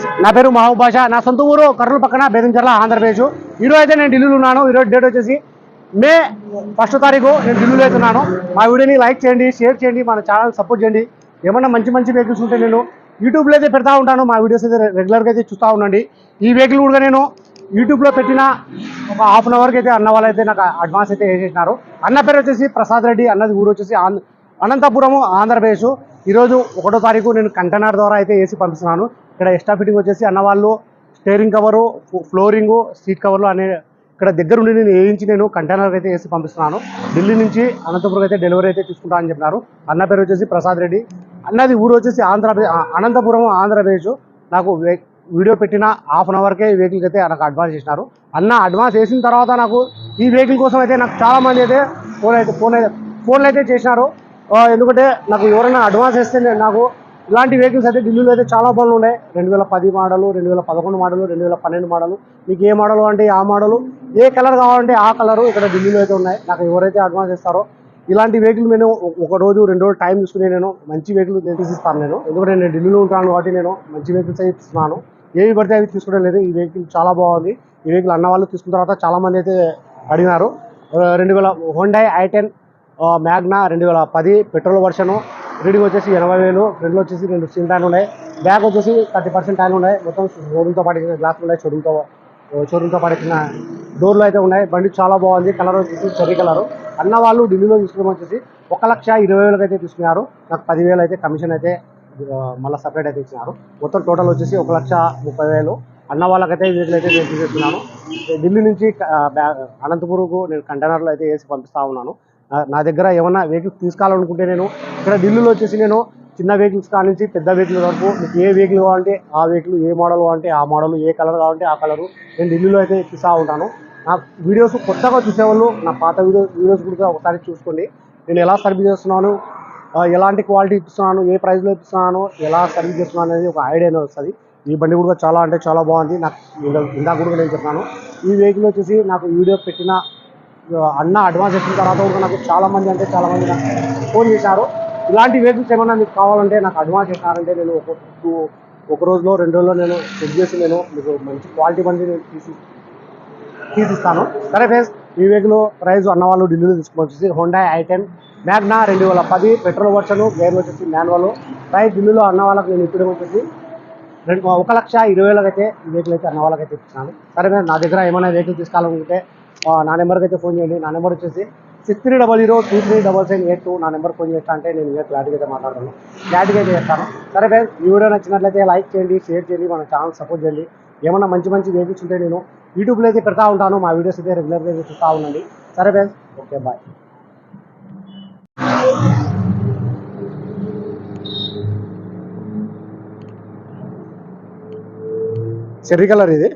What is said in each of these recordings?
Friends నా పేరు మహబూబ్ బాషా నా సొంత ఊరు కర్నూలు పక్కన బేదంచర్ల ఆంధ్రప్రదేశ్. ఈరోజు అయితే నేను ఢిల్లీలో ఉన్నాను. ఈరోజు డేట్ వచ్చేసి మే ఫస్ట్ తారీఖు నేను ఢిల్లీలో అయితే ఉన్నాను. మా వీడియోని లైక్ చేయండి షేర్ చేయండి మన ఛానల్ సపోర్ట్ చేయండి. ఏమన్నా మంచి మంచి వెహికల్స్ ఉంటే నేను యూట్యూబ్లో అయితే పెడతా ఉంటాను. మా వీడియోస్ అయితే రెగ్యులర్గా అయితే చూస్తూ ఉండండి. ఈ వెహికల్ కూడా నేను యూట్యూబ్లో పెట్టిన ఒక హాఫ్ అన్ అవర్కి అయితే అన్న వాళ్ళు అయితే నాకు అడ్వాన్స్ అయితే వేసేసినారు అన్న పేరు వచ్చేసి ప్రసాద్ రెడ్డి అన్నది ఊరు వచ్చేసి అనంతపురము ఆంధ్రప్రదేశ్. ఈరోజు ఒకటో తారీఖు నేను కంటైనర్ ద్వారా అయితే ఏసీ పంపిస్తున్నాను. ఇక్కడ ఎక్స్ట్రా ఫిట్టింగ్ వచ్చేసి అన్నవాళ్ళు స్టేరింగ్ కవరు ఫ్లోరింగు సీట్ కవర్లు అనే ఇక్కడ దగ్గర ఉండి నేను వేయించి నేను కంటైనర్ అయితే వేసి పంపిస్తున్నాను. ఢిల్లీ నుంచి అనంతపురం అయితే డెలివరీ అయితే తీసుకుంటా అని చెప్పినారు. అన్న పేరు వచ్చేసి ప్రసాద్ రెడ్డి. అన్నది ఊరు వచ్చేసి ఆంధ్రప్రదేశ్ అనంతపురం ఆంధ్రప్రదేశ్. నాకు వీడియో పెట్టిన హాఫ్ అన్ అవర్కే ఈ వెహికల్కి అయితే నాకు అడ్వాన్స్ చేసినారు. అన్న అడ్వాన్స్ వేసిన తర్వాత నాకు ఈ వెహికల్ కోసం అయితే నాకు చాలామంది అయితే ఫోన్ అయితే ఫోన్ అయితే ఫోన్లు అయితే చేసినారు. ఎందుకంటే నాకు ఎవరైనా అడ్వాన్స్ వేస్తే నేను నాకు ఇలాంటి వెహికల్స్ అయితే ఢిల్లీలో అయితే చాలా బండ్లు ఉన్నాయి. రెండు వేల పది మోడలు రెండు వేల పదకొండు మోడలు రెండు వేల పన్నెండు మోడలు మీకు ఏ మోడల్ అంటే ఆ మోడలు ఏ కలర్ కావాలంటే ఆ కలరు ఇక్కడ ఢిల్లీలో అయితే ఉన్నాయి. నాకు ఎవరైతే అడ్వాన్స్ ఇస్తారో ఇలాంటి వెహికల్ నేను ఒక- రోజు రెండు రోజులు టైం తీసుకుని నేను మంచి వెహికల్ నేను తీసిస్తాను నేను. ఎందుకంటే నేను ఢిల్లీలో ఉంటాను కాబట్టి నేను మంచి వెహికల్స్ అయితే ఇస్తున్నాను. ఏవి పడితే అవి తీసుకోవడం లేదు. ఈ వెహికల్ చాలా బాగుంది. ఈ వెహికల్ అన్న వాళ్ళు తీసుకున్న తర్వాత చాలామంది అయితే అడిగినారు. రెండు వేల హోండై ఐ టెన్ మ్యాగ్నా రెండు వేల పది పెట్రోల్ వర్షను. రీడింగ్ వచ్చేసి ఎనభై వేలు ఫ్రంట్లో వచ్చేసి రెండు స్టీల్ టైర్లు ఉన్నాయి. బ్యాగ్ వచ్చేసి థర్టీ పర్సెంట్ టైర్లు ఉన్నాయి. మొత్తం షోరూమ్తో పాటించిన గ్లాసులు ఉన్నాయి షోరూమ్తో షోరూమ్తో పాటించిన డోర్లు అయితే ఉన్నాయి. బండి చాలా బాగుంది. కలర్ వచ్చేసి చెర్రీ కలర్ అన్న వాళ్ళు ఢిల్లీలో తీసుకుని వచ్చేసి ఒక లక్ష ఇరవై వేలకు అయితే తీసుకున్నారు. నాకు పదివేలు అయితే కమిషన్ అయితే మళ్ళీ సపరేట్ అయితే ఇచ్చినారు. మొత్తం టోటల్ వచ్చేసి ఒక లక్ష ముప్పై వేలు. అన్న వాళ్ళకైతే ఈ నేను తీసేస్తున్నాను ఢిల్లీ నుంచి అనంతపూర్కు అనంతపురంకు నేను కంటైనర్లో అయితే వేసి పంపిస్తా ఉన్నాను. నా- దగ్గర ఏమన్నా వెహికల్స్ తీసుకోవాలనుకుంటే నేను ఇక్కడ ఢిల్లీలో వచ్చేసి నేను చిన్న వెహికల్స్ కాడ నుంచి పెద్ద వెహికల్ వరకు మీకు ఏ వెహికల్ కావాలంటే ఆ వెహికల్ ఏ మోడల్ కావాలంటే ఆ మోడల్ ఏ కలర్ కావాలంటే ఆ కలరు నేను ఢిల్లీలో అయితే తీస్తూ ఉంటాను. నా వీడియోస్ కొత్తగా చూసేవాళ్ళు నా పాత వీడియో వీడియోస్ కూడా ఒకసారి చూసుకోండి. నేను ఎలా సర్వీస్ చేస్తున్నాను ఎలాంటి క్వాలిటీ ఇస్తున్నాను ఏ ప్రైస్లో ఇస్తున్నాను ఎలా సర్వీస్ చేస్తున్నాను అనేది ఒక ఐడియా వస్తుంది. ఈ బండి కూడా చాలా అంటే చాలా బాగుంది. నాకు ఇందాక కూడా నేను చెప్పాను. ఈ వెహికల్ వచ్చేసి నాకు వీడియో పెట్టిన అన్న అడ్వాన్స్ ఇచ్చిన తర్వాత కూడా నాకు చాలా మంది అంటే చాలా మంది నాకు ఫోన్ చేశారు. ఇలాంటి వెహికల్స్ ఏమన్నా మీకు కావాలంటే నాకు అడ్వాన్స్ ఇస్తారంటే నేను ఒక టూ- ఒక రోజులో రెండు రోజుల్లో నేను చెక్ చేసి నేను మీకు మంచి క్వాలిటీ బండి నేను తీసి తీసిస్తాను. సరే ఫ్రెండ్స్ ఈ వెహికల్ ప్రైస్ అన్నవాళ్ళు ఢిల్లీలో తీసుకొచ్చేసి హోండా ఐ టెన్ మ్యాగ్నా రెండు వేల పది పెట్రోల్ వర్షన్ గేర్ వచ్చేసి మాన్యువల్ ప్రైస్ ఢిల్లీలో అన్న వాళ్ళకి నేను ఇప్పుడు వచ్చేసి రెండు ఒక లక్ష ఇరవై వేలకైతే ఈ వెహికల్ అయితే అన్న వాళ్ళకైతే అయితే ఇస్తున్నాను. సరే నా దగ్గర ఏమైనా వెహికల్ తీసుకోవాలనుకుంటే నా నెంబర్కి అయితే ఫోన్ చేయండి. నా నెంబర్ వచ్చేసి six three double zero two three double seven eight two. నా నెంబర్ ఫోన్ చేస్తా అంటే నేను ఇంకా క్లారిటీగా అయితే మాట్లాడతాను క్లారిటీగా అయితే చేస్తాను. సరే ఫ్రెండ్స్ ఈ వీడియో నచ్చినట్లయితే లైక్ చేయండి షేర్ చేయండి మన ఛానల్ సపోర్ట్ చేయండి. ఏమన్నా మంచి మంచి వెహికల్స్ ఉంటే నేను యూట్యూబ్లో అయితే పెడతా ఉంటాను. మా వీడియోస్ అయితే రెగ్యులర్గా అయితే చూస్తూ ఉండండి. సరే friends okay bye. Cherry colour ఇది.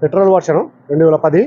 పెట్రోల్ వర్షను రెండు వేల పది.